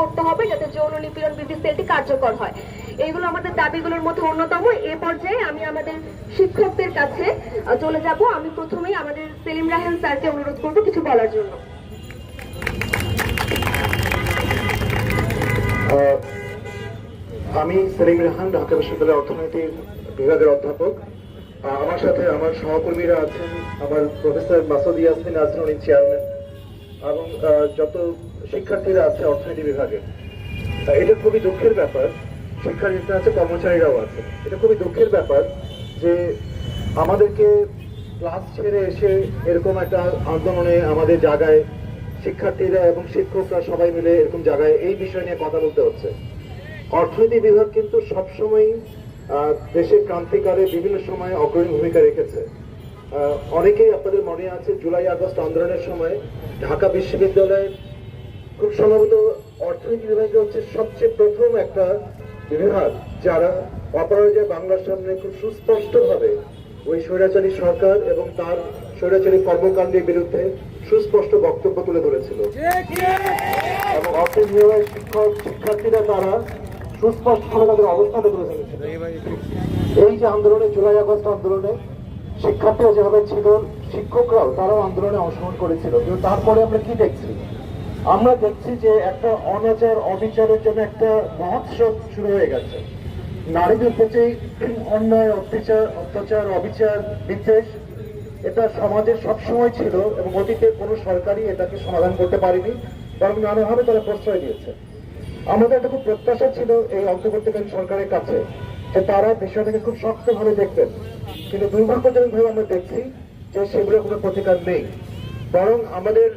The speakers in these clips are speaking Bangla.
করতে হবে যাতে যৌন নিপীড়ন বিধি সেলটি কার্যকর হয়। এইগুলো আমাদের দাবিগুলোর মধ্যে অন্যতম। এ পর্যায়ে আমি আমাদের শিক্ষকদের কাছে চলে যাব। আমি প্রথমেই আমাদের সেলিম রাহেন স্যারকে অনুরোধ করব কিছু বলার জন্য। আমি সেলিম রেহান, ঢাকা বিশ্ববিদ্যালয়ের অর্থনীতির বিভাগের অধ্যাপক। আমার সাথে আমার সহকর্মীরা আছেন, আমার প্রফেসর মাসুদ ইয়াসমিন আছেন, উনি চেয়ারম্যান এবং যত শিক্ষার্থীরা আছে অর্থনীতি বিভাগে। এটা খুবই দুঃখের ব্যাপার। শিক্ষার্থীরা আছে কর্মচারীরাও আছে। এটা খুবই দুঃখের ব্যাপার যে আমাদেরকে ক্লাস ছেড়ে এসে এরকম একটা আন্দোলনে আমাদের জায়গায় শিক্ষার্থীরা এবং শিক্ষকরা সবাই মিলে এরকম জায়গায় এই বিষয় নিয়ে কথা বলতে হচ্ছে। অর্থনীতি বিভাগ কিন্তু সবসময় আহ, দেশের ক্রান্তিকালে বিভিন্ন সময় অগ্রণী ভূমিকা রেখেছে। অনেকেই আপনাদের মনে আছে জুলাই আগস্ট আন্দোলনের সময় ঢাকা বিশ্ববিদ্যালয়ে খুব সম্ভবত অর্থনীতি বিভাগে হচ্ছে সবচেয়ে প্রথম একটা বিভাগ যারা অপরাজয় বাংলার সামনে খুব সুস্পষ্টভাবে ওই স্বৈরাচারী সরকার এবং তার স্বৈরাচারী কর্মকাণ্ডের বিরুদ্ধে সুস্পষ্ট বক্তব্য তুলে ধরেছিল। এবং অর্থনীতি শিক্ষক, শিক্ষার্থীরা তারা সুস্পষ্টভাবে তাদের অবস্থাটা তুলে ধরেছিল। এই যে আন্দোলনে, জুলাই আগস্ট আন্দোলনে শিক্ষার্থীরা যেভাবে ছিল, শিক্ষকরাও তারাও আন্দোলনে অংশগ্রহণ করেছিল। কিন্তু তারপরে আমরা কি দেখছি? আমরা দেখছি যে একটা অনাচার, অবিচারের জন্য একটা মহোৎসব শুরু হয়ে গেছে। নারীদের প্রতি অন্যায় অত্যাচার অত্যাচার, অবিচার, বিদ্বেষ, এটা সমাজে সবসময় ছিল এবং অতীতে কোনো সরকারই এটাকে সমাধান করতে পারেনি, বরং নানাভাবে তারা প্রশ্রয় দিয়েছে। আমাদের একটা খুব প্রত্যাশা ছিল এই অন্তর্বর্তীকালীন সরকারের কাছে যে তারা বিষয়টাকে খুব শক্তভাবে দেখবেন। কিন্তু দুর্ভাগ্যজনক ভাবে আমরা দেখছি যে সেগুলোর কোনো প্রতিকার নেই। বরং আমাদের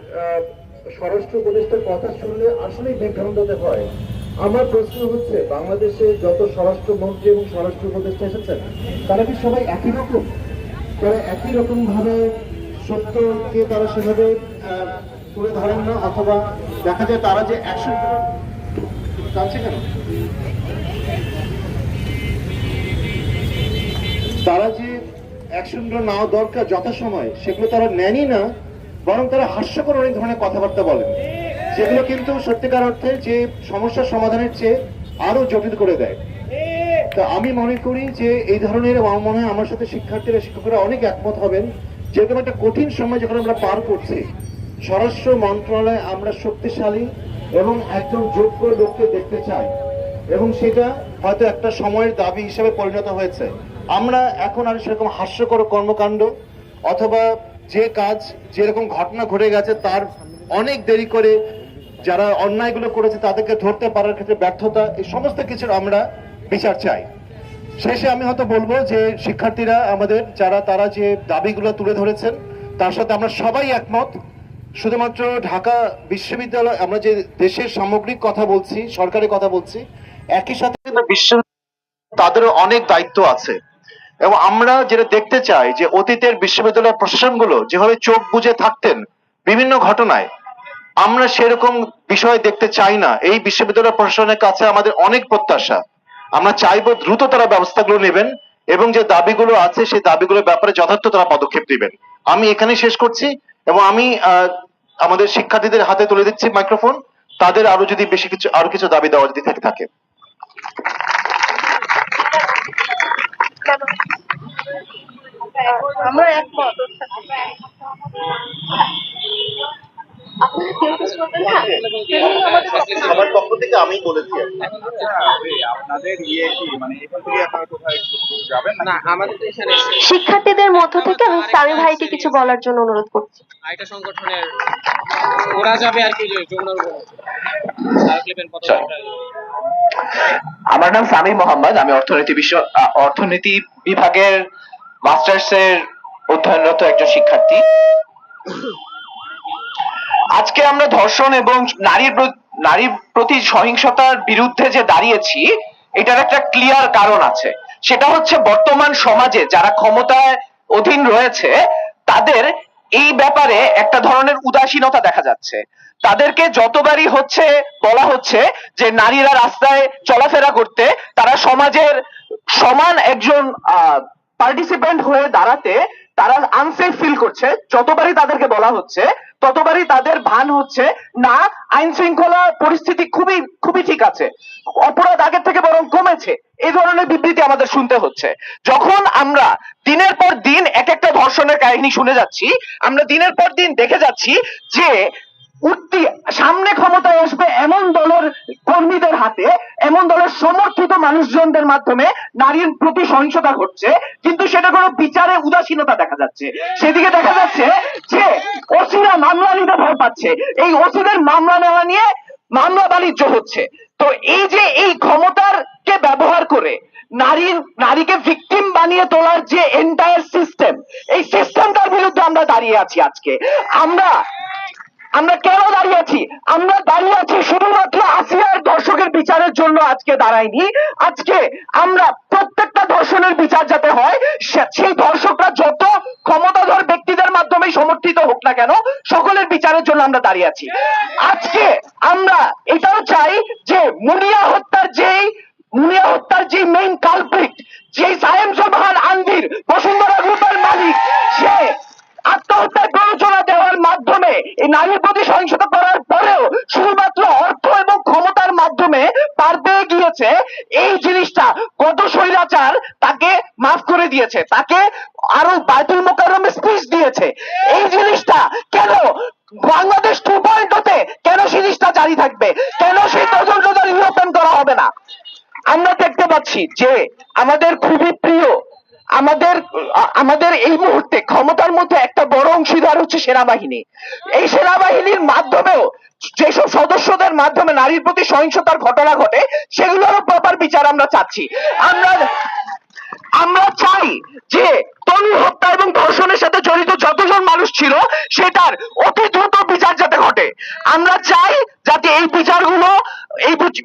স্বরাষ্ট্র উপদেষ্টার কথা শুনলে আসলেই বিভ্রান্ত হতে হয়। আমার প্রশ্ন হচ্ছে, বাংলাদেশে যত স্বরাষ্ট্রমন্ত্রী এবং স্বরাষ্ট্র উপদেষ্টা এসেছেন, তারা কি সবাই একই রকম? তারা একই রকম ভাবে সত্যকে তারা সেভাবে তুলে ধরেন না, অথবা দেখা যায় তারা যে অ্যাকশন টানছে কেন? তারা যে অ্যাকশনগুলো নেওয়া দরকার যথাসময়, সেগুলো তারা নেনই না বরং তারা হাস্যকর অনেক ধরনের কথাবার্তা বলেন। যেগুলো কিন্তু সত্যিকার অর্থে যে সমস্যার সমাধানের চেয়ে আরও জটিল করে দেয়। তা আমি মনে করি যে এই ধরনের মনে হয় আমার সাথে শিক্ষার্থীরা, শিক্ষকরা অনেক একমত হবেন। যেরকম একটা কঠিন সময় যখন আমরা পার করছি, স্বরাষ্ট্র মন্ত্রণালয় আমরা শক্তিশালী এবং একজন যোগ্য লোককে দেখতে চাই। এবং সেটা হয়তো একটা সময়ের দাবি হিসেবে পরিণত হয়েছে। আমরা এখন আর সেরকম হাস্যকর কর্মকাণ্ড অথবা যে কাজ, যেরকম ঘটনা ঘটে গেছে, তার অনেক দেরি করে যারা অন্যায়গুলো করেছে, তাদেরকে ধরতে পারার ক্ষেত্রে ব্যর্থতা, এই সমস্ত কিছুর আমরা বিচার চাই। শেষে আমি হয়তো বলব যে, শিক্ষার্থীরা আমাদের, যারা তারা যে দাবিগুলো তুলে ধরেছেন, তার সাথে আমরা সবাই একমত। শুধুমাত্র ঢাকা বিশ্ববিদ্যালয়, আমরা যে দেশের সামগ্রিক কথা বলছি, সরকারের কথা বলছি, একই সাথে কিন্তু বিশ্ব তাদেরও অনেক দায়িত্ব আছে। এবং আমরা যেটা দেখতে চাই যে অতীতের বিশ্ববিদ্যালয় প্রশাসনগুলো যেভাবে চোখ বুজে থাকতেন বিভিন্ন ঘটনায়, আমরা সেরকম বিষয় দেখতে চাই না। এই বিশ্ববিদ্যালয় প্রশাসনের কাছে আমাদের অনেক প্রত্যাশা। আমরা চাইব দ্রুত তারা ব্যবস্থাগুলো নেবেন এবং যে দাবিগুলো আছে সেই দাবিগুলোর ব্যাপারে যথার্থ তারা পদক্ষেপ নেবেন। আমি এখানে শেষ করছি এবং আমি আমাদের শিক্ষার্থীদের হাতে তুলে দিচ্ছি মাইক্রোফোন। তাদের আরও যদি বেশি কিছু, আরও কিছু দাবি দেওয়া যদি থেকে থাকে। আমরা একমত আপনারা কেউ কিছু বলবেন না সেজন্য আমাদের পক্ষে- আমার পক্ষ থেকে আমি বলেছি ইয়ে মানে শিক্ষার্থীদের মধ্য থেকে আমি সামি ভাইকে কিছু বলার জন্য অনুরোধ করছি আরেকটা সংগঠনের ওরা যাবে আর কি যমুনার আমার নাম সামি মোহাম্মদ আমি অর্থনীতি বিশ্ব অর্থনীতি বিভাগের মাস্টার্স এর অধ্যয়নরত একজন শিক্ষার্থী। আজকে আমরা ধর্ষণ এবং নারীর নারীর প্রতি সহিংসতার বিরুদ্ধে যে দাঁড়িয়েছি, এটার একটা ক্লিয়ার কারণ আছে। সেটা হচ্ছে বর্তমান সমাজে যারা ক্ষমতায় অধীন রয়েছে, তাদের এই ব্যাপারে একটা ধরনের উদাসীনতা দেখা যাচ্ছে। তাদেরকে যতবারই হচ্ছে, বলা হচ্ছে যে নারীরা রাস্তায় চলাফেরা করতে, তারা সমাজের সমান একজন পার্টিসিপেন্ট হয়ে দাঁড়াতে তারা আনসেফ ফিল করছে। যতবারই তাদেরকে বলা হচ্ছে, ততবারই তাদের ভান হচ্ছে, না, আইন শৃঙ্খলা পরিস্থিতি খুবই খুবই ঠিক আছে। অপরাধ আগের থেকে বরং কমেছে এই ধরনের বিবৃতি আমাদের শুনতে হচ্ছে। যখন আমরা দিনের পর দিন এক একটা ধর্ষণের কাহিনী শুনে যাচ্ছি, আমরা দিনের পর দিন দেখে যাচ্ছি যে উঠতি, সামনে ক্ষমতায় আসবে এমন দলের কর্মীদের হাতে, এমন দলের সমর্থিত মানুষজনদের মাধ্যমে নারীর প্রতি সহিংসতা ঘটছে, কিন্তু সেটা কোনো বিচারে উদাসীনতা দেখা যাচ্ছে। সেদিকে দেখা যাচ্ছে যে ওসিরা মামলা নিতে ভয় পাচ্ছে। এই ওসিদের মামলা নেওয়া নিয়ে মামলা বাণিজ্য হচ্ছে। তো এই যে এই ক্ষমতার কে ব্যবহার করে নারীর, নারীকে ভিকটিম বানিয়ে তোলার যে এন্টায়ার সিস্টেম এই সিস্টেমটার বিরুদ্ধে আমরা দাঁড়িয়ে আছি আজকে। আমরা আমরা কেন দাঁড়িয়ে আছি? আমরা দাঁড়িয়ে আছি শুধুমাত্র আসিয়ার দর্শকের বিচারের জন্য আজকে দাঁড়াইনি আজকে আমরা প্রত্যেকটা ধর্ষণের বিচার যাতে হয় সেই ধর্ষকরা যত ক্ষমতাধর ব্যক্তিদের মাধ্যমে সমর্থিত হোক না কেন, সকলের বিচারের জন্য আমরা দাঁড়িয়ে আছি। আজকে আমরা এটাও চাই যে মুনিয়া হত্যার যেই মুনিয়া হত্যার যে মেইন কালপ্রিট যে সায়েম সোবাহান আন্দির পাচ্ছি যে আমাদের খুবই প্রিয়। আমাদের আমাদের এই মুহূর্তে ক্ষমতার মধ্যে একটা বড় অংশীদার হচ্ছে সেনাবাহিনী। এই সেনাবাহিনীর মাধ্যমেও যেসব সদস্যদের মাধ্যমে নারীর প্রতি সহিংসতার ঘটনা ঘটে, সেগুলোরও প্রপার বিচার আমরা চাচ্ছি। আমরা আমরা চাই যে তনু হত্যা এবং ধর্ষণের সাথে জড়িত যতজন মানুষ ছিল, সেটার অতি দ্রুত বিচার যাতে ঘটে। আমরা চাই যাতে এই বিচারগুলো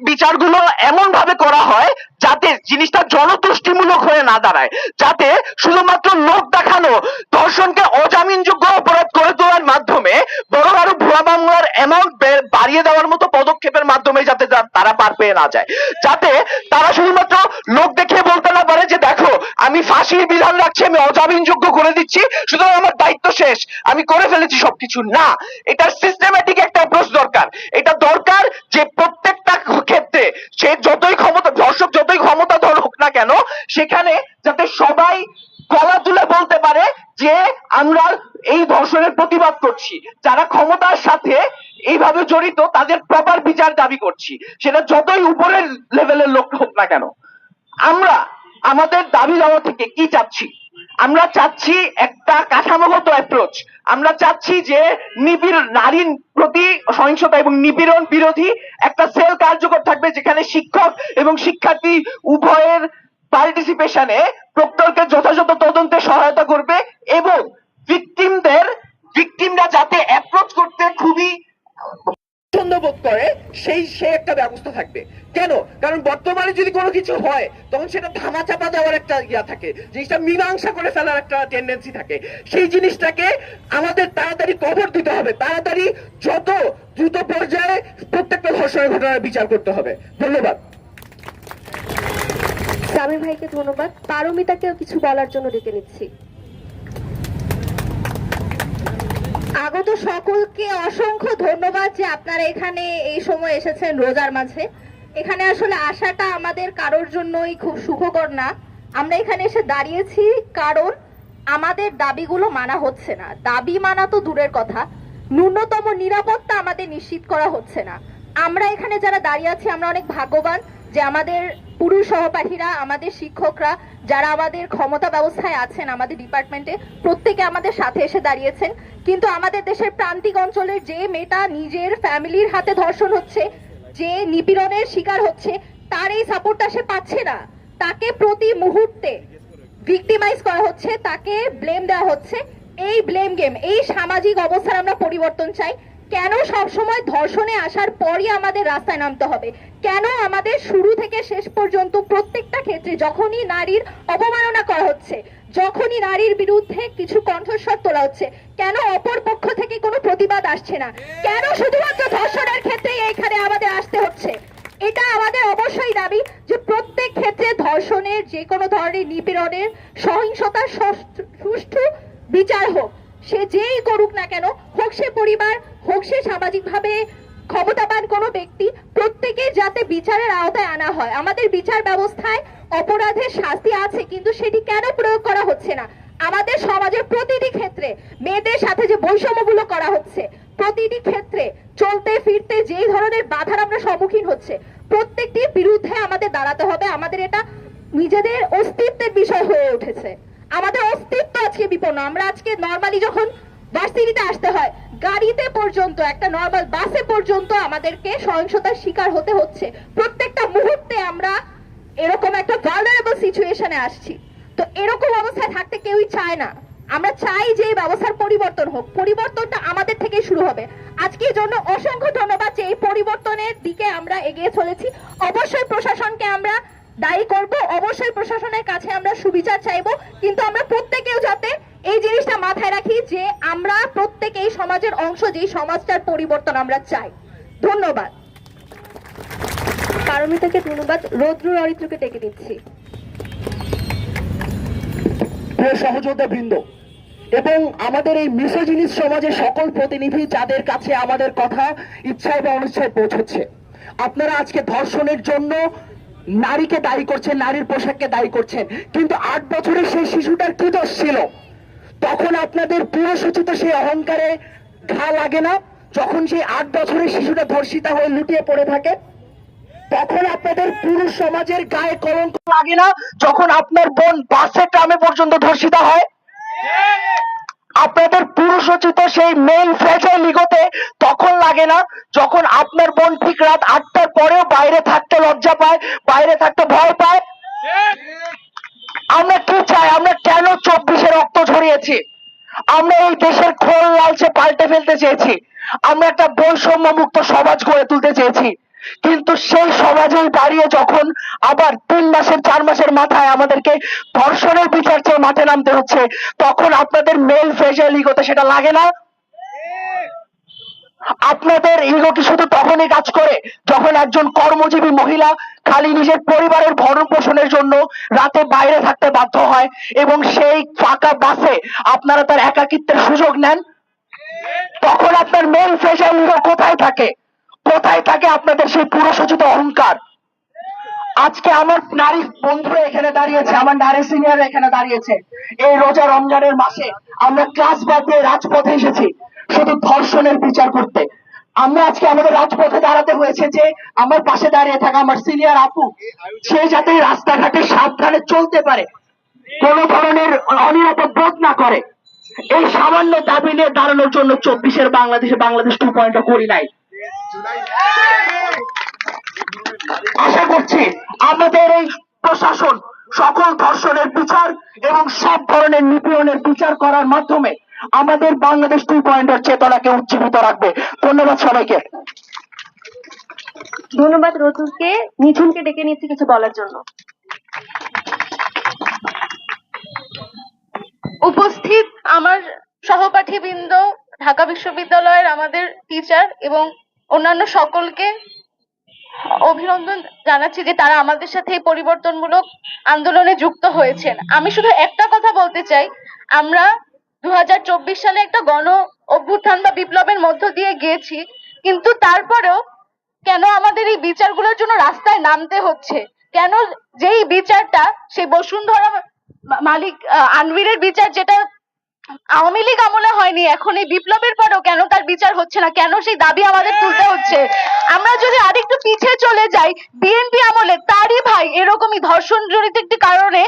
বিচারগুলো এমন ভাবে করা হয় যাতে জিনিসটা জনতুষ্টিমূলক হয়ে না দাঁড়ায়। যাতে শুধুমাত্র লোক দেখানো, ধর্ষণকে অজামিনযোগ্য অপরাধ করে তোলার মাধ্যমে বড় আরও ভুয়া মামলার অ্যামাউন্ট বাড়িয়ে দেওয়ার মতো পদক্ষেপের মাধ্যমে যাতে তারা পার পেয়ে না যায়। যাতে তারা শুধুমাত্র লোক দেখিয়ে বলতে না পারে যে, দেখো, আমি ফাঁসির বিধান রাখছি, আমি অজামিনযোগ্য করে দিচ্ছি, সুতরাং আমার দায়িত্ব শেষ, আমি করে ফেলেছি সবকিছু। না, এটার সিস্টেম্যাটিক একটা অ্যাপ্রোচ দরকার। এটা দরকার যে প্রত্যেকটা ক্ষেত্রে সে যতই ক্ষমতা, ধর্ষক যতই ক্ষমতাধর হোক না কেন, সেখানে যাতে সবাই গলা তুলে বলতে পারে যে আমরা এই ধর্ষণের প্রতিবাদ করছি। যারা ক্ষমতার সাথে এইভাবে জড়িত, তাদের প্রপার বিচার দাবি করছি। সেটা যতই উপরের লেভেলের লোক হোক না কেন। আমরা, আমাদের দাবি দেওয়া থেকে কি চাচ্ছি? আমরা চাচ্ছি একটা কাঠামোগত অ্যাপ্রোচ আমরা চাচ্ছি যে নিপীড় নারীর প্রতি সহিংসতা এবং নিপীড়ন বিরোধী একটা সেল কার্যকর থাকবে, যেখানে শিক্ষক এবং শিক্ষার্থী উভয়ের পার্টিসিপেশনে প্রক্টরকে যথাযথ তদন্তে সহায়তা করবে এবং ভিকটিমদের ভিকটিমরা যাতে অ্যাপ্রোচ করতে খুবই স্বচ্ছন্দ বোধ করে, সেই সে একটা ব্যবস্থা থাকবে। কেন? কারণ বর্তমানে যদি কোনো কিছু হয়, তখন সেটা ধামা চাপা দেওয়ার একটা ইয়া থাকে, জিনিসটা মীমাংসা করে ফেলার একটা টেন্ডেন্সি থাকে। সেই জিনিসটাকে আমাদের তাড়াতাড়ি কবর দিতে হবে। তাড়াতাড়ি যত দ্রুত পর্যায়ে প্রত্যেকটা ধর্ষণের ঘটনার বিচার করতে হবে। ধন্যবাদ। সামির ভাইকে ধন্যবাদ। পারমিতাকেও কিছু বলার জন্য ডেকে নিচ্ছি। আগত সকলকে অসংখ্য ধন্যবাদ যে আপনারা এখানে এই সময় এসেছেন রোজার মাঝে। এখানে আসলে আসাটা আমাদের কারোর জন্যই খুব সুখকর না। আমরা এখানে এসে দাঁড়িয়েছি কারণ আমাদের দাবিগুলো মানা হচ্ছে না। দাবি মানা তো দূরের কথা। ন্যূনতম নিরাপত্তা আমাদের নিশ্চিত করা হচ্ছে না। আমরা এখানে যারা দাঁড়িয়ে আছি, আমরা অনেক ভাগ্যবান। যে আমাদের পুরুষ সহপাঠীরা, আমাদের শিক্ষকরা, যারা আমাদের ক্ষমতা ব্যবস্থায় আছেন আমাদের ডিপার্টমেন্টে প্রত্যেকে আমাদের সাথে এসে দাঁড়িয়েছেন। কিন্তু আমাদের দেশের প্রান্তিক অঞ্চলের যে মেয়েটা নিজের ফ্যামিলির হাতে ধর্ষণ হচ্ছে, যে নিপীড়নের শিকার হচ্ছে, তার এই সাপোর্টটা সে পাচ্ছে না। তাকে প্রতি মুহূর্তে ভিক্টিমাইজ করা হচ্ছে, তাকে ব্লেম দেওয়া হচ্ছে। এই ব্লেম গেম এই সামাজিক অবস্থার আমরা পরিবর্তন চাই। কেন সব সময় ধর্ষণে আসার পরই আমাদের রাস্তায় নামতে হবে? কেন আমাদের শুরু থেকে শেষ পর্যন্ত প্রত্যেকটা ক্ষেত্রে যখনই নারীর অবমাননা করা হচ্ছে, যখনই নারীর বিরুদ্ধে কিছু কণ্ঠস্বর তোলা হচ্ছে, কেন অপর পক্ষ থেকে কোনো প্রতিবাদ আসছে না? কেন শুধুমাত্র ধর্ষণের ক্ষেত্রে এখানে আমাদের আসতে হচ্ছে? এটা আমাদের অবশ্যই দাবি যে প্রত্যেক ক্ষেত্রে ধর্ষণের যে কোনো ধরনের নিপীড়নের সহিংসতার সস- সুষ্ঠু বিচার হোক, সে যেই করুক না কেন, হোক সে সামাজিকভাবে ক্ষমতাবান কোনো ব্যক্তি প্রত্যেকে যাতে বিচারের আওতায় আনা হয়। আমাদের বিচার ব্যবস্থায় অপরাধের শাস্তি আছে, কিন্তু সেটি কেন প্রয়োগ করা হচ্ছে না? আমাদের সমাজের প্রতিটি ক্ষেত্রে মেয়েদের সাথে যে বৈষম্যগুলো করা হচ্ছে, প্রতিটি ক্ষেত্রে চলতে ফিরতে যেই ধরনের বাধার আমরা সম্মুখীন হচ্ছে, প্রত্যেকটির বিরুদ্ধে আমাদের দাঁড়াতে হবে। আমাদের এটা নিজেদের অস্তিত্বের বিষয় হয়ে উঠেছে। আমাদের অস্তিত্ব আজকে বিপন্ন। আমরা আজকে নর্মালি যখন ভার্সিটিতে আসতে হয় গাড়িতে পর্যন্ত, একটা নর্মাল বাসে পর্যন্ত আমাদেরকে সহিংসতার শিকার হতে হচ্ছে। প্রত্যেকটা মুহূর্তে আমরা এরকম একটা ভালনারেবল সিচুয়েশনে আসছি। তো এরকম অবস্থায় থাকতে কেউই চায় না। আমরা চাই যে এই ব্যবস্থার পরিবর্তন হোক। পরিবর্তনটা আমাদের থেকেই শুরু হবে। আজকের জন্য অসংখ্য ধন্যবাদ যে এই পরিবর্তনের দিকে আমরা এগিয়ে চলেছি। অবশ্যই প্রশাসনকে আমরা দায়ী করব। অবশ্যই প্রশাসনের কাছে আমরা সুবিচার চাইব। কিন্তু আমরা প্রত্যেকেও যাতে এই জিনিসটা মাথায় রাখি যে আমরা প্রত্যেক এই সমাজের অংশ যেই সমাজটার পরিবর্তন আমরা চাই। ধন্যবাদ। পারমিতাকে ধন্যবাদ, রৌদ্র অরিত্রকে ডেকে দিচ্ছি। প্রিয় সহযোদ্ধা বৃন্দ, এবং আমাদের এই মিসোজিনিস সমাজের সকল প্রতিনিধি যাদের কাছে আমাদের কথা ইচ্ছায় বা অনিচ্ছায় পৌঁছচ্ছে, আপনারা আজকে ধর্ষণের জন্য নারীকে দায়ী করছেন, নারীর পোশাককে দায়ী করছেন, কিন্তু আট বছরের সেই শিশুটার কি দোষ ছিল? তখন আপনাদের পুরসূচিত সেই অহংকারে ঘা লাগে না, যখন সেই আট বছরের শিশুটা ধর্ষিতা হয়ে লুটিয়ে পড়ে থাকে। তখন আপনাদের পুরুষ সমাজের গায়ে কলঙ্ক লাগে না, যখন আপনার বোন বাসে ট্রামে পর্যন্ত ধর্ষিতা হয়। আপনাদের পুরুষোচিত সেই মেল ফ্রেজাইল লিগোতে তখন লাগে না, যখন আপনার বোন ঠিক রাত আটটার পরেও বাইরে থাকতে লজ্জা পায়, বাইরে থাকতে ভয় পায়। আমরা কি চাই? আমরা কেন চব্বিশে রক্ত ঝরিয়েছি? আমরা এই দেশের খোল লালচে পাল্টে ফেলতে চেয়েছি। আমরা একটা বৈষম্য মুক্ত সমাজ গড়ে তুলতে চেয়েছি। কিন্তু সেই সমাজেই দাঁড়িয়ে যখন আবার তিন মাসের, চার মাসের মাথায় আমাদেরকে ধর্ষণের বিচার চেয়ে মাঠে নামতে হচ্ছে, তখন আপনাদের মেল ফেজাল ইগোতে সেটা লাগে না? আপনাদের ইগো কি শুধু তখনই কাজ করে যখন একজন কর্মজীবী মহিলা খালি নিজের পরিবারের ভরণ পোষণের জন্য রাতে বাইরে থাকতে বাধ্য হয় এবং সেই ফাঁকা বাসে আপনারা তার একাকিত্বের সুযোগ নেন। তখন আপনার ফেজাল ইগো কোথায় থাকে? কোথায় থাকে আপনাদের সেই পুরসূচিত অহংকার? আজকে আমার নারী বন্ধুরা এখানে দাঁড়িয়েছে, আমার নারী সিনিয়র এখানে দাঁড়িয়েছে। এই রোজা রমজানের মাসে আমরা ক্লাস বাদ দিয়ে রাজপথে এসেছি, শুধু ধর্ষণের বিচার করতে। আমরা আজকে আমাদের রাজপথে দাঁড়াতে হয়েছে যে আমার পাশে দাঁড়িয়ে থাকা আমার সিনিয়র আপু, সে যাতে রাস্তাঘাটে সাবধানে চলতে পারে, কোন ধরনের অনিরাপদ বোধ না করে। এই সামান্য দাবি নিয়ে দাঁড়ানোর জন্য চব্বিশের বাংলাদেশে বাংলাদেশ টু পয়েন্ট করি নাই। আশা করছি আমাদের এই প্রশাসন সকল ধর্ষণের বিচার এবং সব ধরনের নিপীড়নের বিচার করার মাধ্যমে আমাদের বাংলাদেশ টু পয়েন্টের চেতনাকে উজ্জীবিত রাখবে। ধন্যবাদ সবাইকে। ধন্যবাদ রতুলকে। নিঝুমকে ডেকে নিচ্ছি কিছু বলার জন্য। উপস্থিত আমার সহপাঠীবৃন্দ, ঢাকা বিশ্ববিদ্যালয়ের আমাদের টিচার এবং অন্যান্য সকলকে অভিনন্দন জানাচ্ছি যে তারা আমাদের সাথে এই পরিবর্তনমূলক আন্দোলনে যুক্ত হয়েছেন। আমি শুধু একটা কথা বলতে চাই। আমরা দু হাজার চব্বিশ সালে একটা গণ অভ্যুত্থান বা বিপ্লবের মধ্য দিয়ে গিয়েছি কিন্তু তারপরেও কেন আমাদের এই বিচারগুলোর জন্য রাস্তায় নামতে হচ্ছে? কেন যেই বিচারটা সেই বসুন্ধরা মালিক আহ, আনভিরের বিচার যেটা আওয়ামী লীগ আমলে হয়নি এখন এই বিপ্লবের পরেও কেন তার বিচার হচ্ছে না? কেন সেই দাবি আমাদের তুলতে হচ্ছে? আমরা যদি আরেকটু পিছিয়ে চলে যাই বিএনপি আমলে তারই ভাই এরকমই ধর্ষণ জড়িত একটি কারণে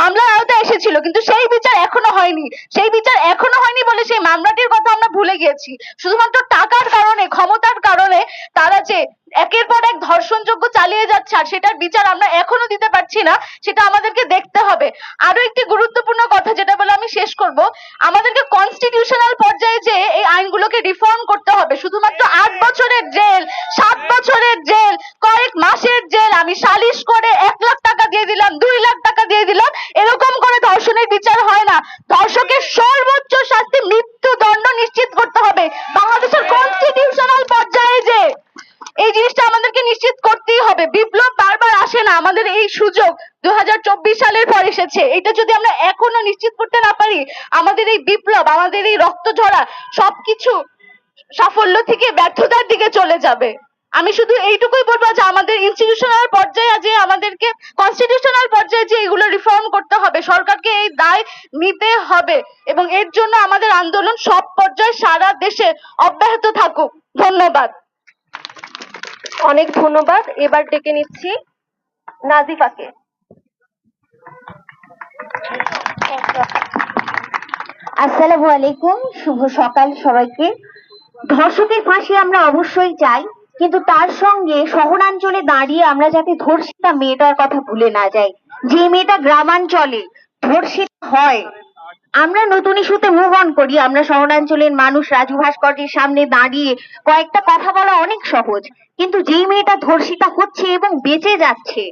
মামলার আওতায় এসেছিল, কিন্তু সেই বিচার এখনও হয়নি। সেই বিচার এখনও হয়নি বলে সেই মামলাটির কথা আমরা ভুলে গিয়েছি। শুধুমাত্র টাকার কারণে, ক্ষমতার কারণে তারা যে একের পর এক ধর্ষণযোগ্য চালিয়ে যাচ্ছে আর সেটার বিচার আমরা এখনও দিতে পারছি না সেটা আমাদেরকে দেখতে হবে। আরও একটি গুরুত্বপূর্ণ কথা যেটা বলে আমি শেষ করব আমাদেরকে কনস্টিটিউশনাল পর্যায়ে যে এই আইনগুলোকে রিফর্ম করতে হবে। শুধুমাত্র আট বছরের জেল সাত বছরের জেল কয়েক মাসের জেল আমি সালিশ করে এক লাখ টাকা দিয়ে দিলাম দুই লাখ টাকা দিয়ে দিলাম এরকম করে ধর্ষণের বিচার হয় না ধর্ষকের সর্বোচ্চ শাস্তি মৃত্যুদণ্ড নিশ্চিত করতে হবে বাংলাদেশের কনস্টিটিউশনাল পর্যায়ে যে এই জিনিসটা আমাদেরকে নিশ্চিত করতেই হবে বিপ্লব বারবার আসে না আমাদের এই সুযোগ দু সালের পর এসেছে এটা যদি আমরা এখনও নিশ্চিত করতে না পারি আমাদের এই বিপ্লব আমাদের এই রক্ত ঝরা সবকিছু সাফল্য থেকে ব্যর্থতার দিকে চলে যাবে আমি শুধু এইটুকুই বলব যে আমাদের ইনস্টিটিউশনাল পর্যায়ে যে আমাদেরকে কনস্টিটিউশনাল পর্যায়ে যে এগুলো রিফর্ম করতে হবে সরকারকে এই দায় নিতে হবে এবং এর জন্য আমাদের আন্দোলন সব পর্যায়ে সারা দেশে অব্যাহত থাকুক। ধন্যবাদ। অনেক ধন্যবাদ। এবার ডেকে নিচ্ছি নাজিফাকে। আসসালামু আলাইকুম। শুভ সকাল সবাইকে। ধর্ষকের ফাঁসি আমরা অবশ্যই চাই, কিন্তু তার সঙ্গে শহরাঞ্চলে দাঁড়িয়ে আমরা যাতে ধর্ষিতা মেয়েটার কথা ভুলে না যাই। যে মেয়েটা গ্রামাঞ্চলে ধর্ষিত হয় আমরা নতুন ইস্যুতে মুভ অন করি। আমরা শহরাঞ্চলের মানুষ, রাজু ভাস্কর্যের সামনে দাঁড়িয়ে কয়েকটা কথা বলা অনেক সহজ। কিন্তু যেই মেয়েটা ধর্ষিতা হচ্ছে এবং বেঁচে যাচ্ছে,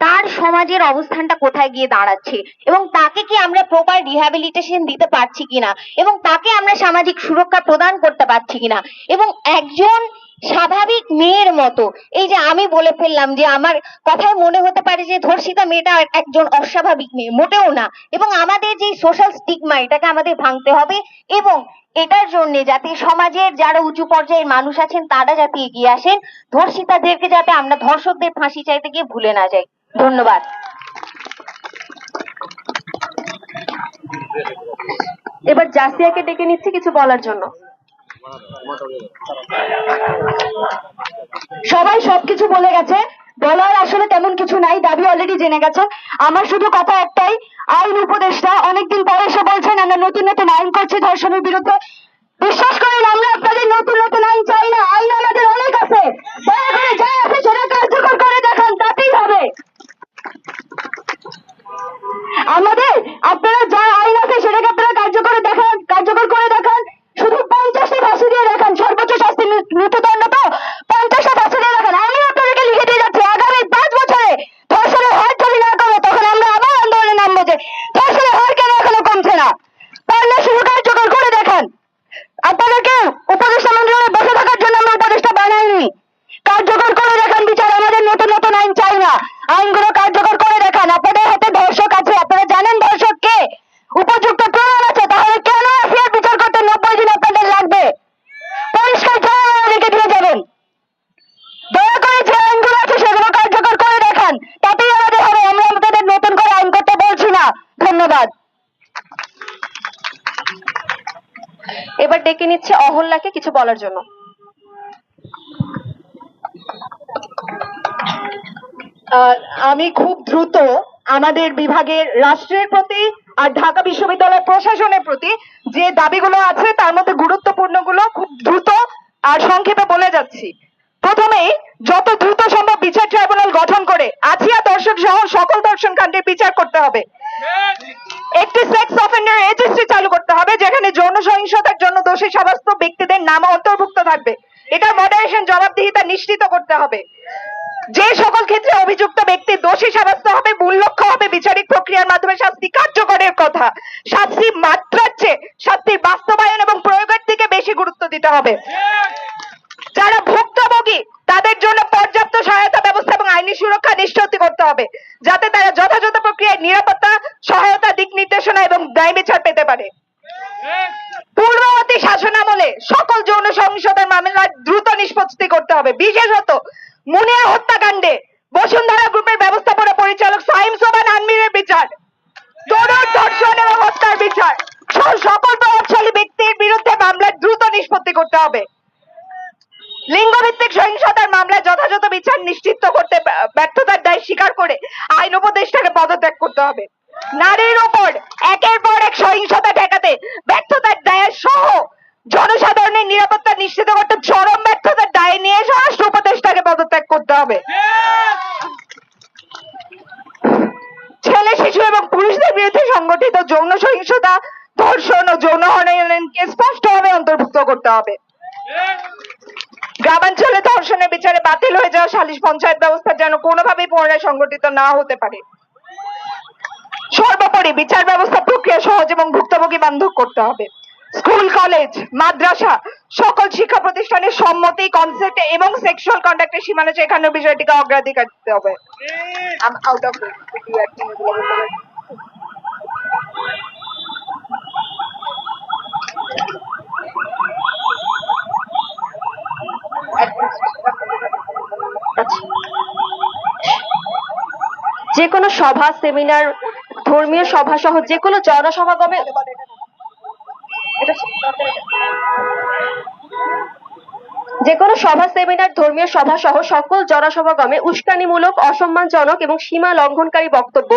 তার সমাজের অবস্থানটা কোথায় গিয়ে দাঁড়াচ্ছে? এবং তাকে কি আমরা প্রপার রিহ্যাবিলিটেশন দিতে পারছি কিনা? এবং তাকে আমরা সামাজিক সুরক্ষা প্রদান করতে পারছি কিনা? এবং একজন স্বাভাবিক মেয়ের মতো। এই যে আমি বলে ফেললাম যে আমার কথায় মনে হতে পারে যে ধর্ষিতা মেয়েটা একজন অস্বাভাবিক মেয়ে, মোটেও না। এবং আমাদের যে সোশ্যাল স্টিগমা এটাকে আমাদের ভাঙতে হবে এবং এটার জন্য যাতে সমাজের যারা উঁচু পর্যায়ের মানুষ আছেন, তারা যাতে এগিয়ে আসেন, ধর্ষিতাদেরকে যাতে আমরা ধর্ষকদের ফাঁসি চাইতে গিয়ে ভুলে না যাই। ধন্যবাদ। এবার জাসিয়াকে ডেকে নিচ্ছি কিছু বলার জন্য। সবাই সবকিছু বলে গেছে। বলার আসলে তেমন কিছু নাই, দাবি অলরেডি জেনে গেছেন আমার শুধু কথা একটাই, আইন উপদেষ্টা অনেকদিন পরে এসে বলছেন, আমরা নতুন নতুন আইন করছি ধর্ষণের বিরুদ্ধে। বিশ্বাস করেন, আমরা আপনাদের নতুন নতুন আইন চাই না। আইন আমাদের অনেক আছে। দয়া করে যা আছে সেটা কার্যকর করে দেখান, তাতেই হবে আমাদের আপনারা যা আইন আছে সেটাকে আপনারা কার্যকর দেখান কার্যকর করে দেখান শুধু পঞ্চাশটা ফাঁসি দিয়ে দেখান সর্বোচ্চ শাস্তি মৃ- মৃত্যুদণ্ড তো পঞ্চাশটা ফাঁসি দিয়ে দেখান আমি আপনাদেরকে লিখে দিয়ে যাচ্ছি আগামী পাঁচ বছরে ধর্ষণের হার যদি না কমে তখন আমরা আবার আন্দোলনে নামবো যে ধর্ষণের হার কেন এখনও কমছে না পারলে শুরু কার্যকর করে দেখান আপনাদেরকে উপদেষ্টা মন্ডলে বসে থাকার জন্য আমরা উপদেষ্টা বানাইনি কার্যকর করে দেখান বিচার আমাদের নতুন নতুন আইন চাই না আইনগুলো কার্যকর করে দেখান আপনাদের হাতে ধর্ষক আছে আপনারা জানেন ধর্ষক কে উপযুক্ত প্রমাণ আছে তাহলে কেন এফআইআর বিচার করতে নব্বই দিন আপনাদের লাগবে পরিষ্কার জবাব আমাদেরকে দিয়ে যাবেন দয়া করে যে আইনগুলো আছে সেগুলো কার্যকর করে দেখান তাতেই আমাদের হবে আমরা আপনাদের নতুন করে আইন করতে বলছি না ধন্যবাদ এবার ডেকে নিচ্ছি অহল্যাকে কিছু বলার জন্য। আমি খুব দ্রুত আমাদের বিভাগের রাষ্ট্রের প্রতি আর ঢাকা বিশ্ববিদ্যালয় প্রশাসনের প্রতি যে দাবিগুলো আছে, তার মধ্যে গুরুত্বপূর্ণগুলো খুব দ্রুত আর সংক্ষেপে বলে যাচ্ছি। প্রথমেই, যত দ্রুত সম্ভব বিচার ট্রাইব্যুনাল গঠন করে আছিয়া দর্শক সহ সকল দর্শন কাণ্ডের বিচার করতে হবে। একটি সেক্স অফেন্ডার রেজিস্ট্রি চালু করতে হবে, যেখানে যৌন সহিংসতার জন্য দোষী সাব্যস্ত ব্যক্তিদের নাম অন্তর্ভুক্ত থাকবে। এটা মডারেশন জবাবদিহিতা নিশ্চিত করতে হবে। যে সকল ক্ষেত্রে অভিযুক্ত ব্যক্তি দোষী সাব্যস্ত হবে, মূল লক্ষ্য হবে বিচারিক প্রক্রিয়ার মাধ্যমে শাস্তি কার্যকরের কথা শাস্তি মাত্রার চেয়ে শাস্তির বাস্তবায়ন এবং প্রয়োগের দিকে বেশি গুরুত্ব দিতে হবে যারা ভুক্তভোগী তাদের জন্য পর্যাপ্ত সহায়তা ব্যবস্থা এবং আইনি সুরক্ষা নিশ্চিত করতে হবে যাতে তারা যথাযথ প্রক্রিয়ায় নিরাপত্তা সহায়তা দিক নির্দেশনা এবং দায় বিচার পেতে পারে পূর্ববর্তী শাসনামলে সকল যৌন সহিংসতার মামলা দ্রুত নিষ্পত্তি করতে হবে বিশেষত মুনিয়া হত্যাকাণ্ডে বসুন্ধরা গ্রুপের ব্যবস্থাপনা পরিচালক সাইম সোবান আনমিরের বিচার তরুণ ধর্ষণ এবং হত্যার বিচার সহ সকল প্রভাবশালী ব্যক্তির বিরুদ্ধে মামলা দ্রুত নিষ্পত্তি করতে হবে লিঙ্গভিত্তিক সহিংসতার মামলায় যথাযথ বিচার নিশ্চিত করতে ব্যা- ব্যর্থতার দায় স্বীকার করে আইন উপদেষ্টাকে পদত্যাগ করতে হবে নারীর ওপর একের পর এক সহিংসতা ঠেকাতে ব্যর্থতার দায়ের সহ জনসাধারণের নিরাপত্তা নিশ্চিত করতে চরম ব্যর্থতার দায় নিয়ে স্বরাষ্ট্র উপদেষ্টাকে পদত্যাগ করতে হবে। ছেলে, শিশু এবং পুরুষদের বিরুদ্ধে সংগঠিত যৌন সহিংসতা, ধর্ষণ ও যৌন হননকে স্পষ্টভাবে অন্তর্ভুক্ত করতে হবে। গ্রামাঞ্চলে ধর্ষণের বিচারে বাতিল হয়ে যাওয়া সালিশ পঞ্চায়েত ব্যবস্থা যেন কোনোভাবেই পুনরায় সংগঠিত না হতে পারে। সর্বোপরি বিচার ব্যবস্থা প্রক্রিয়া সহজ এবং ভুক্তভোগী বান্ধব করতে হবে। স্কুল, কলেজ, মাদ্রাসা সকল শিক্ষা প্রতিষ্ঠানের সম্মতি কনসেপ্ট এবং সেক্সুয়াল কন্ডাক্টের সীমানা শেখানোর বিষয়টিকে অগ্রাধিকার দিতে হবে। যে কোনো সভা সেমিনার ধর্মীয় সভা সহ যে কোনো জনসমাগমে যে কোনো সভা, সেমিনার, ধর্মীয় সভা সহ সকল জনসমাগমে উস্কানিমূলক, অসম্মানজনক এবং সীমা লঙ্ঘনকারী বক্তব্য,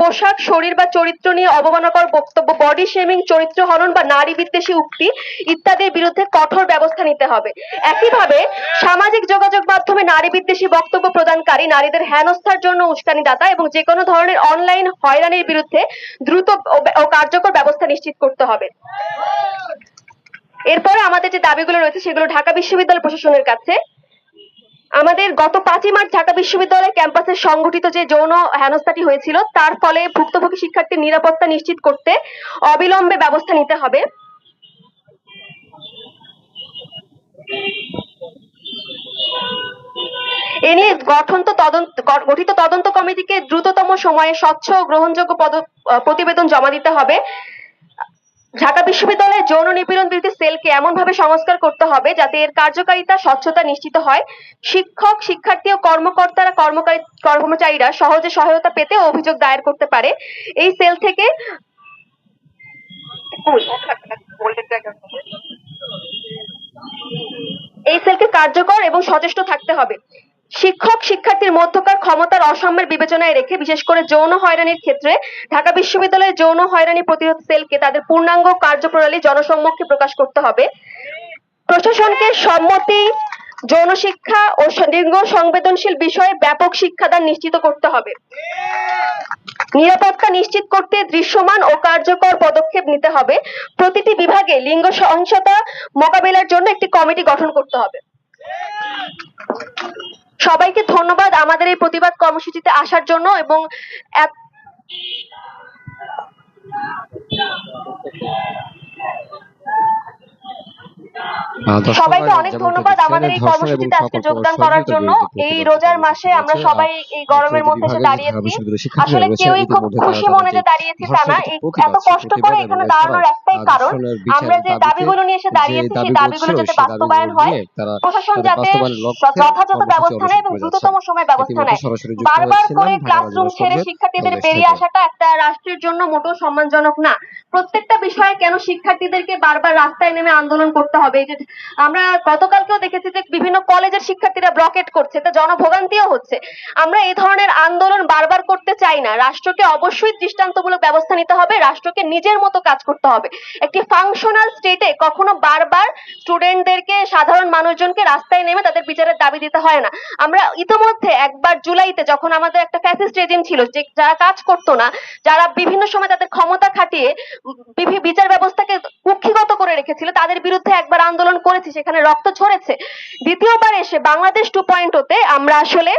পোশাক, শরীর বা চরিত্র নিয়ে অবমাননাকর বক্তব্য বডি শেমিং চরিত্র হনন বা নারী বিদ্বেষী উক্তি ইত্যাদির বিরুদ্ধে কঠোর ব্যবস্থা নিতে হবে। একইভাবে সামাজিক যোগাযোগ মাধ্যমে নারী বিদ্বেষী বক্তব্য প্রদানকারী নারীদের হেনস্থার জন্য উস্কানিদাতা এবং যে কোনো ধরনের অনলাইন হয়রানির বিরুদ্ধে দ্রুত ও কার্যকর ব্যবস্থা নিশ্চিত করতে হবে। এরপরে আমাদের যে দাবিগুলো রয়েছে সেগুলো ঢাকা বিশ্ববিদ্যালয় প্রশাসনের কাছে। আমাদের গত পাঁচই মার্চ ঢাকা বিশ্ববিদ্যালয় ক্যাম্পাসে সংগঠিত যে যৌন হেনস্থাটি হয়েছিল, তার ফলে ভুক্তভোগী শিক্ষার্থীর নিরাপত্তা নিশ্চিত করতে অবিলম্বে ব্যবস্থা নিতে হবে। এ নিয়ে গঠন তো তদন্ত গঠিত তদন্ত কমিটিকে দ্রুততম সময়ে স্বচ্ছ ও গ্রহণযোগ্য প্রতিবেদন জমা দিতে হবে। ঢাকা বিশ্ববিদ্যালয়ে যৌন নিপীড়ন বিরোধী সেলকে এমন ভাবে সংস্কার করতে হবে যাতে এর কার্যকারিতা, স্বচ্ছতা নিশ্চিত হয়। শিক্ষক, শিক্ষার্থী ও কর্মকর্তারা, কর্মকারী, কর্মচারীরা সহজে সহায়তা পেতে অভিযোগ দায়ের করতে পারে। এই সেল থেকে এই সেলকে কার্যকর এবং সচেষ্ট থাকতে হবে। শিক্ষক শিক্ষার্থীর মধ্যকার ক্ষমতার অসাম্যের বিবেচনায় রেখে, বিশেষ করে যৌন হয়রানির ক্ষেত্রে, ঢাকা বিশ্ববিদ্যালয়ের যৌন হয়রানি প্রতিরোধ সেলকে তাদের পূর্ণাঙ্গ কার্যপ্রণালী জনসম্মুখে প্রকাশ করতে হবে। প্রশাসনকে সম্মতি, যৌন শিক্ষা ও লিঙ্গ সংবেদনশীল বিষয়ে ব্যাপক শিক্ষাদান নিশ্চিত করতে হবে। নিরাপত্তা নিশ্চিত করতে দৃশ্যমান ও কার্যকর পদক্ষেপ নিতে হবে। প্রতিটি বিভাগে লিঙ্গ সহিংসতা মোকাবিলার জন্য একটি কমিটি গঠন করতে হবে। সবাইকে ধন্যবাদ আমাদের এই প্রতিবাদ কর্মসূচিতে আসার জন্য এবং সবাইকে অনেক ধন্যবাদ আমাদের এই কর্মসূচিতে আজকে যোগদান করার জন্য এই রোজার মাসে আমরা সবাই এই গরমের মধ্যে এসে দাঁড়িয়েছি। আসলে কেউই খুব খুশি মনে যে দাঁড়িয়েছি তা না এত কষ্ট করে এখানে দাঁড়ানোর একটাই কারণ আমরা যে দাবিগুলো নিয়ে এসে দাঁড়িয়েছি সেই দাবিগুলো যাতে বাস্তবায়ন হয়। প্রশাসন যাতে যথাযথ ব্যবস্থা নেয় এবং দ্রুততম সময় ব্যবস্থা নেয়। বারবার করে ক্লাসরুম ছেড়ে শিক্ষার্থীদের বেরিয়ে আসাটা একটা রাষ্ট্রের জন্য মোটেও সম্মানজনক না প্রত্যেকটা বিষয়ে কেন শিক্ষার্থীদেরকে বারবার রাস্তায় নেমে আন্দোলন করতে হবে এই যে আমরা গতকালকেও দেখেছি যে বিভিন্ন কলেজের শিক্ষার্থীরা ব্লকেট করছে, তা জনভোগান্তিও হচ্ছে। আমরা এই ধরনের আন্দোলন বারবার করতে চাই না। রাষ্ট্রকে অবশ্যই দৃষ্টান্তমূলক ব্যবস্থা নিতে হবে, রাষ্ট্রকে নিজের মতো কাজ করতে হবে। একটি ফাংশনাল স্টেটে কখনো বারবার স্টুডেন্টদেরকে সাধারণ মানুষজনকে রাস্তায় নেমে তাদের বিচারের দাবি দিতে হয় না। আমরা ইতোমধ্যে একবার জুলাইতে যখন আমাদের একটা ফ্যাসিস্ট রেজিম ছিল, যে যারা কাজ করতো না, যারা বিভিন্ন সময় তাদের ক্ষমতা খাটিয়ে বিচার ব্যবস্থাকে কুক্ষিগত করে রেখেছিল, তাদের বিরুদ্ধে একবার আন্দোলন করেছি, সেখানে রক্ত ঝরেছে। দ্বিতীয়বার এসে বাংলাদেশ টু পয়েন্ট ওতে আমরা আসলে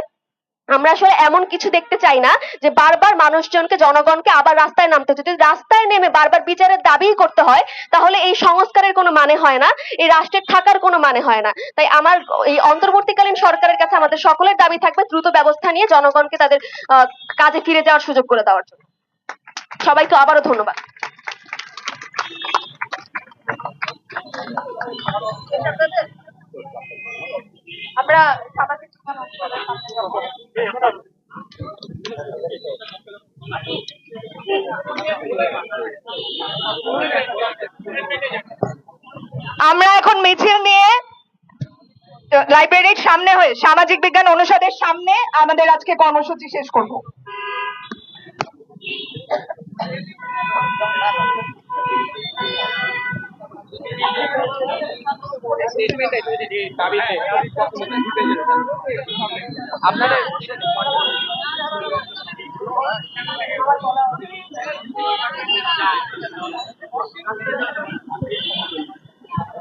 আমরা আসলে এমন কিছু দেখতে চাই না যে বারবার মানুষজনকে, জনগণকে আবার রাস্তায় নামতে যদি রাস্তায় নেমে বারবার বিচারের দাবি করতে হয়, তাহলে এই সংস্কারের কোনো মানে হয় না, এই রাষ্ট্রের থাকার কোনো মানে হয় না। তাই আমার এই অন্তর্বর্তীকালীন সরকারের কাছে আমাদের সকলের দাবি থাকবে দ্রুত ব্যবস্থা নিয়ে জনগণকে তাদের কাজে ফিরে যাওয়ার সুযোগ করে দেওয়ার জন্য। সবাইকে আবারও ধন্যবাদ। আমরা এখন মিছিল নিয়ে লাইব্রেরির সামনে হয়ে সামাজিক বিজ্ঞান অনুষদের সামনে আমাদের আজকে কর্মসূচি শেষ করব। আপনারা